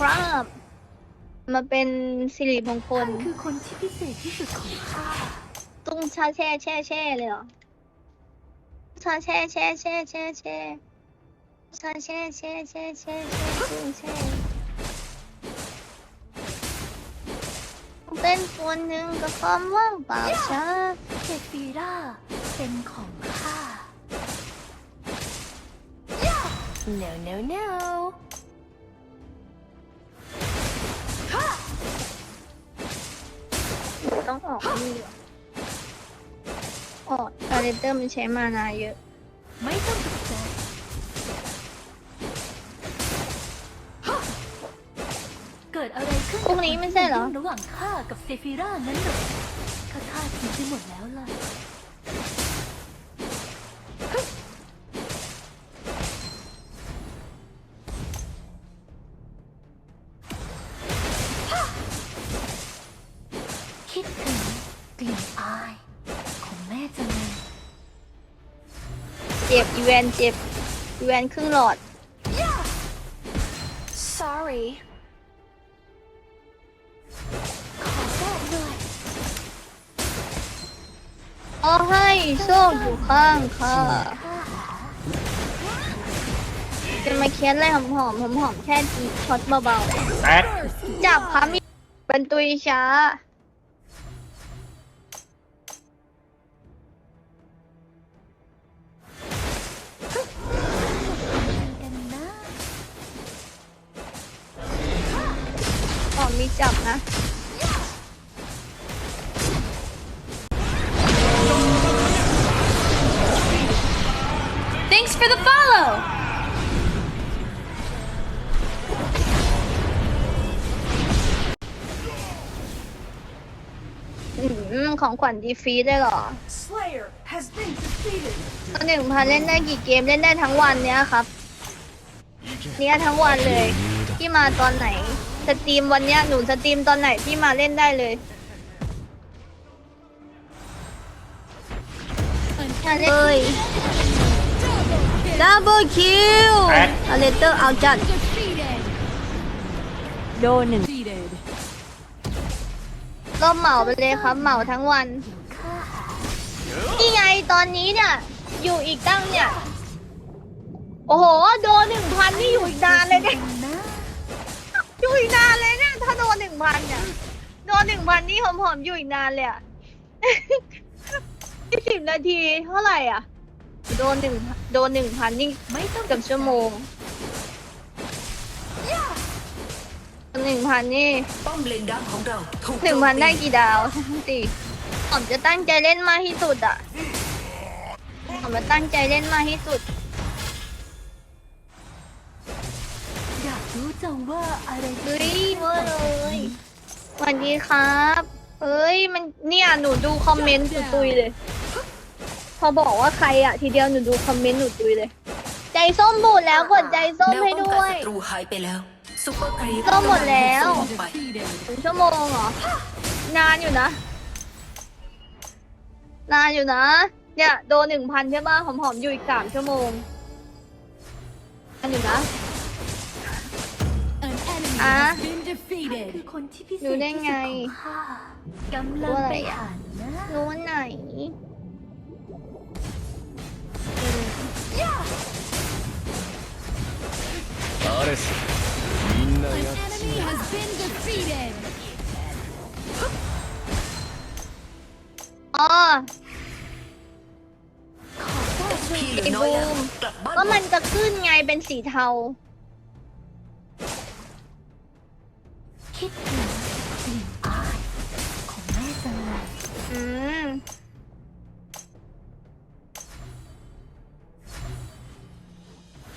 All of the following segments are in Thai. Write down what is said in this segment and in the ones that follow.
ครับ มาเป็นสิริมงคลท่านคือคนที่พิเศษที่สุดของข้าตุ้งชาแช่แช่แช่เลยเหรอชาแช่แช่แช่แช่แช่ชาแช่แช่แช่แช่แช่ตุ้งแช่เป็นส่วนหนึ่งกับความว่างเปล่าชาเซฟีราเป็นของข้า no no no องออกนี่เหรอออคาเรเตอร์มันใช้มานาเยอะ ไม่ต้องตกใจเกิดอะไรขึ้นพวกนี้ไม่ใช่เหรอ ระหว่างข้ากับเซฟีร่านั้นเหรอ บอีแวนเจ็บอีแวนครึ่งหลอด sorry ขอแทรกด้วยขอให้โชคอยู่ข้างค่ะข้าหาจะมาเคียนอะไรหอมหอมหอมหอมๆแค่จีช็อตเบาแตก ๆ จับพามีบรรตุยช้า มมีจับนะ Thanks for the follow อืมของขวัญดีฟีดได้เหรอ Slayer has been defeated. ตอนหนึ่งพันเล่นได้กี่เกมเล่นได้ทั้งวันเนี้ยครับ เนี้ยทั้งวันเลยพี่มาตอนไหน สตรีมวันเนี้ยหนูสตรีมตอนไหนพี่มาเล่นได้เลยเลยดับเบิลคิวแตกอเลเตอร์เอาจัด โดนหนึ่งก็เหมาไปเลยครับเหมาทั้งวัน นี่ไงตอนนี้เนี่ย อยู่อีกตั้งเนี่ย โอ้โห โดนหนึ่งพันนี่อยู่อีกนานเลยเนี่ยนะ อยู่อีกนานเลยเนี่ยถ้าโดนหนึ่งพันเนี่ยโดนหนึ่งพันนี่หอมๆอยู่อีกนานเลยอะยี่สิบนาทีเท่าไหร่อะ โดนหนึ่งโดนหนึ่งพันนี่ไม่ต้องกือบชั่วโมงหนึ่งพันนี่ป้อมเลนดังของเราถูกหนึ่งพันได้กี่ดาวตีหอมจะตั้งใจเล่นมากที่สุดอะหอมจะตั้งใจเล่นมากที่สุด รู้จังว่าอะไรเฮ้ยเวอร์เลยสวัสดีครับเฮ้ยมันเนี่ยหนูดูคอมเมนต์หนูตุยเลย พอบอกว่าใครอะทีเดียวหนูดูคอมเมนต์หนูตุยเลย ใจส้มบูดแล้วกดใจส้มแนวให้ป้องด้กัวนยศัตรูหายไปแล้วซุปเปอร์ครีปก็หมดแล้ว กำงถูกส่งออกไปถึงชั่วโมงเหรอ นานอยู่นะ นานอยู่นะ เนี่ย โดนหนึ่งพันใช่ป่ะหอมๆอยู่อีกสามชั่วโมงนานอยู่นะ อ่ะ คือคนที่พิเศษ รู้ได้ ที่ ไง สุดของข้ากำลัง รู้อะไร ไป อ่ะ หานะ รู้วันไหน アレスみんなやっちまう อ๋อ พี่เหลือ ไอ้ น้อย บู แล้ว ม กลับบ้าน ก็มันจะขึ้นไงเป็นสีเทา คิดถึงกลิ่นอายของแม่จังเลยอืม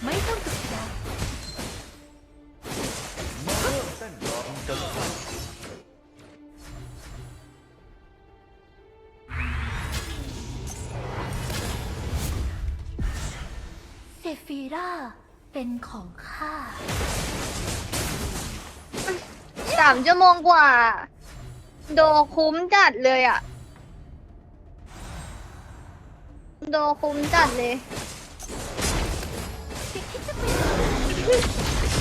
ไม่ต้องตกใจเซฟีราเป็นของข้า สามชั่วโมงกว่า โดคุ้มจัดเลยอะโดคุ้มจัดเลย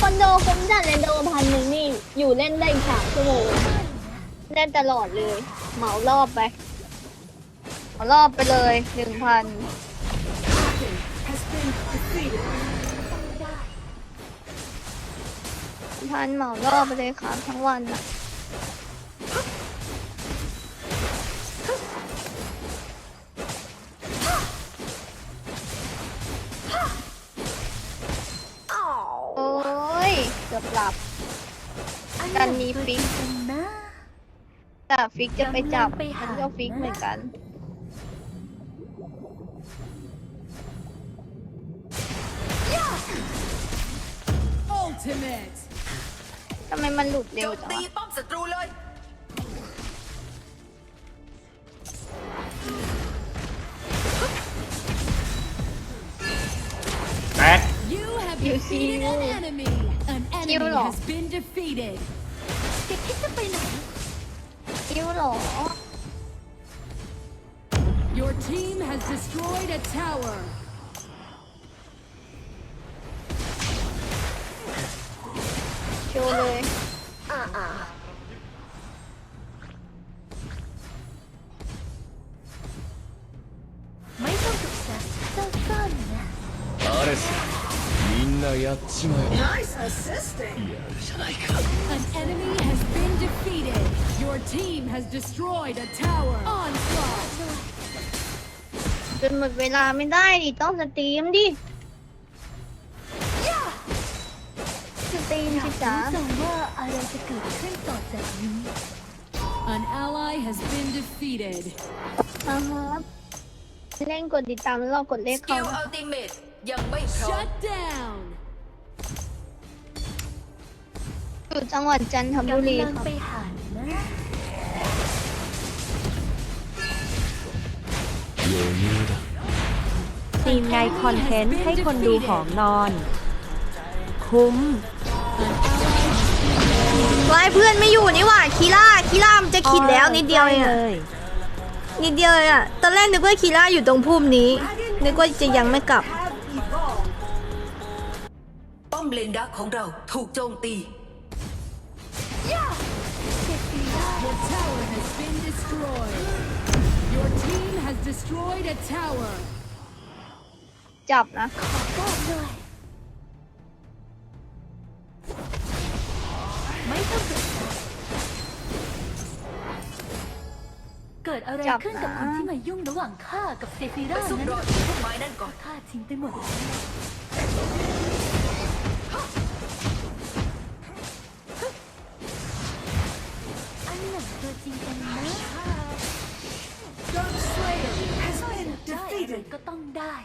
คนโดคุ้มจัดเลยโดพันหนึ่งนี่ อยู่เล่นได้อีกสามชั่วโมง เล่นตลอดเลย เหมารอบไป เหมารอบไปเลยหนึ่งพัน has been defeated. พันเหมารอบไปเลยครับทั้งวันอะโอ้ย เกือบหลับอันไหกันมีฟิกตัวจริงกันนะแต่ฟิกจะไปจับกำลังไปหามันก็ฟิกเหมือนกัน ไมมันหลุดเร็โจวมจังตีวะป้อมศัตรูเลย แตก You have You defeated see- an enemy. An enemy Kill off. has been defeated. แกคิดจะไปไหนคิ้วเหรอ Your team has destroyed a tower. みんなやっちまえ Nice assisting. やるじゃないか An enemy has been defeated. Your team has destroyed a tower. Onslaught. จนหมดเวลาไม่ได้ดิ ต้องสตรีมดิสตรีมสิจ๋า รู้จังว่าอะไรจะเกิดขึ้นต่อจากนี้ An ally has been defeated. นะครับเล่นกดติดตามแล้วเรากดเลข ส เขา กิล นะ อัลติเมตยังไม่พร้อม Shut down. อยู่จังหวัดจันทบุรี กำลัง ครับ ไปหานะ 余裕だ ทีมไงคอนเทนต์ให้คนดูหอมนอน คุ้ม ไล่เพื่อนไม่อยู่นี่หว่าคีล่าคีล่ามันจะขิดแล้วนิดเดียวเอง เล อะ ย นิดเดียวเองอะตอนแรกนึกว่าคีล่าอยู่ตรงพุ่มนี้ นึกว่าจะยังไม่กลับ Have evolved. ป้อมเลนดักของเราถูกโจมตี Your team has destroyed a tower. จับนะก็ด้วยไม่ต้องปรึกษาเกิดอะไรจับขึ้นกับนะคนที่มายุ่งระหว่างข้ากับเซฟิไปราซุ่มนั้นรอที่พุ่มไม้นั่นก่อนข้าทิ้งไปหมดแล้วอันหนึ่งตัวจริงกันนะ defeated. ก็ต้องได้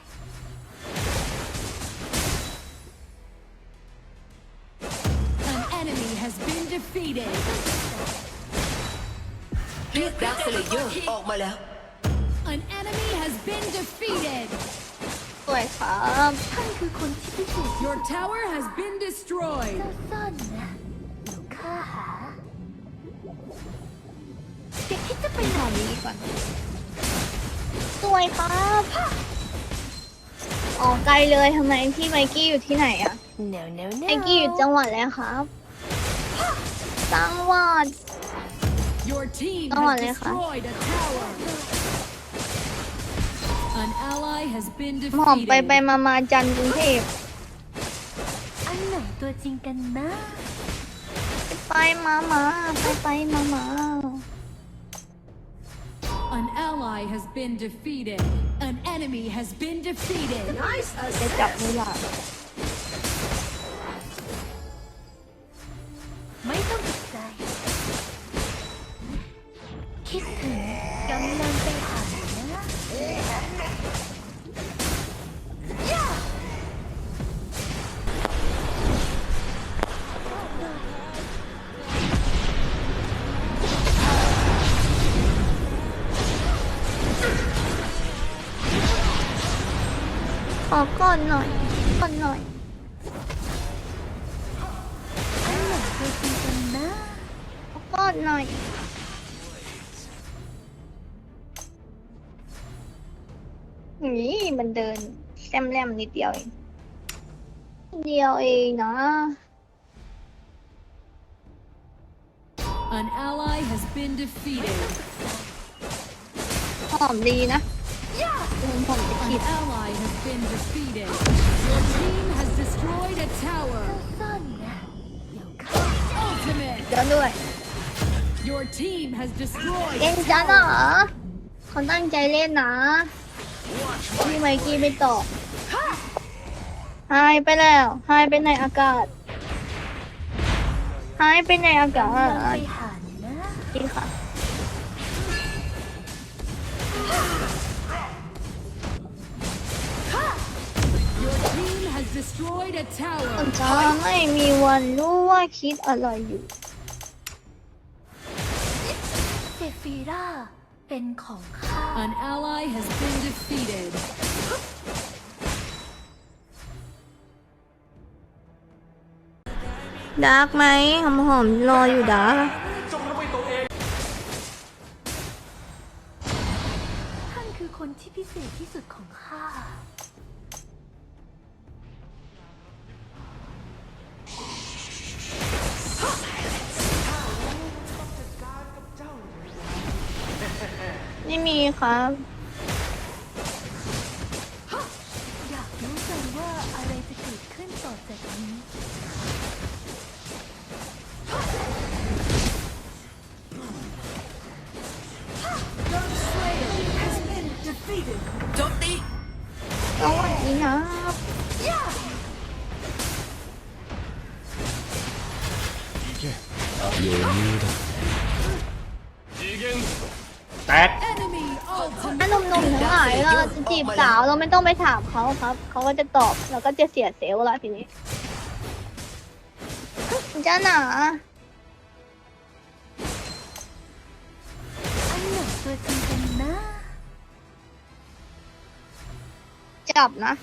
An enemy has been defeated. เรียกดักสเลเยอร์ออกมาแล้ว An enemy has been defeated. สวยครับ ท่านคือคนที่พิเศษ Your tower has been destroyed. เจ้าซ่อนนะเดี๋ยวข้าหาแกคิดจะไปไหน นี้ก่อน สวยครับออกไกลเลยทำไมพี่ไมกี้อยู่ที่ไหนอะแนวแนวแนวไมกี้อยู่จังหวัดแล้วครับจังหวัด Your team Oh, has Alexa. destroyed a tower. An ally has been หอมไปไป defeated. มามาจันทร์กรุงเทพอันไหนตัวจริงกันนะ ไปมามาไปไปมามา An ally has been defeated. An enemy has been defeated. Nice จ อกอดหน่อยกอดหน่อยอันหน่อยขอกอดหน่อยนี่มันเดินแซมแลมนิดเดียวเองเดียวเองนะ An ally has been defeated. หอมดีนะ An ด ally has been defeated. Your team has destroyed a tower. ซ่อนนะเดี๋ยวข้า Ultimate. เดี๋ยวด้วย Your team has destroyed เล่ a นจ้าเหรอ tower. เขาตั้งใจเล่นนะพี่ไมกี้ไม่ตอบหายไปแล้วหายไปในอากาศหายไปในอากาศกำลังไปหานะจริงค่ะ destroyed a ผม tower. จะไม่มีวันรู้ว่าคิดอะไรอยู่ เซฟีราเป็นของข้า An ally has been defeated. ดาร์กไหมหอมหอมๆรออยู่ดาร์กท่ ไม่มีครับ อยากรู้จังว่าอะไรจะเกิดขึ้นต่อจากนี้ โจมตี สวัสดีนะ 余裕だ จะจีบสาวเราไม่ต้องไปถามเขาครับ เขาก็จะตอบแล้วก็จะเสียเซลล์ละทีนี้จ้าหนาอันหนึ่งตัวจริงกันนะ จับนะ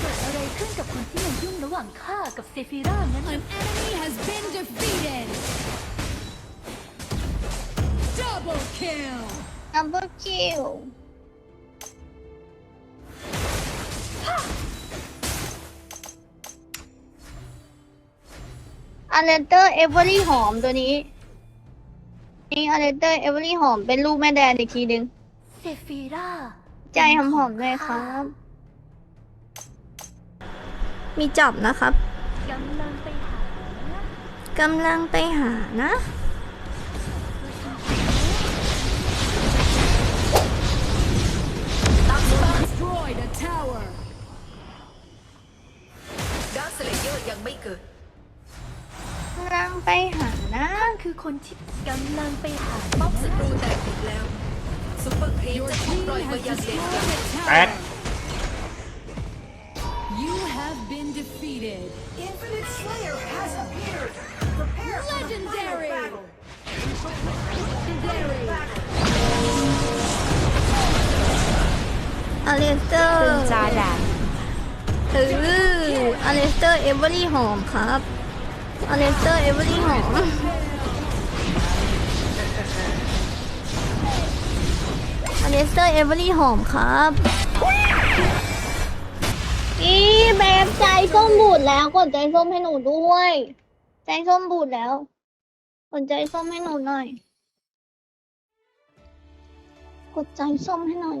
เกิดอะไรขึ้นกับคนที่มายุ่งระหว่างข้ากับเซฟีรานั้น An enemy has been defeated. Double kill. ดับเบิลคิว อเลเตอร์เอเวอรี่หอมตัวนี้ นี่อเลเตอร์เอเวอรี่หอมเป็นลูกแม่แดนอีกทีหนึ่งเซฟีราใจหอมๆเลยครับ มีจับนะครับกำลังไปหานะกำลังไปหานะ Destroyed a tower. ดาร์คสเลเยอร์ยังไม่เกิดกำลังไปหานะท่านคือคนที่กำลังไปหาป้อมศัตรูแตกอีกแล้วซุปเปอร์ครีม Your จะถูก team ปล่อยมา has ยังเลน destroyed กลาง a แตก have been defeated. Legendary. Legendary. อเลสเตอร์ตึงจาแดดเอออเลสเตอร์เอเวอรี่หอมครับอเลสเตอร์เอเวอรี่หอมอเลสเตอร์เอเวอรี่หอมครับ อีแบบใจส้มบูดแล้ว กดใจส้มให้หนูด้วย ใจส้มบูดแล้ว กดใจส้มให้หนูหน่อย กดใจส้มให้หน่อย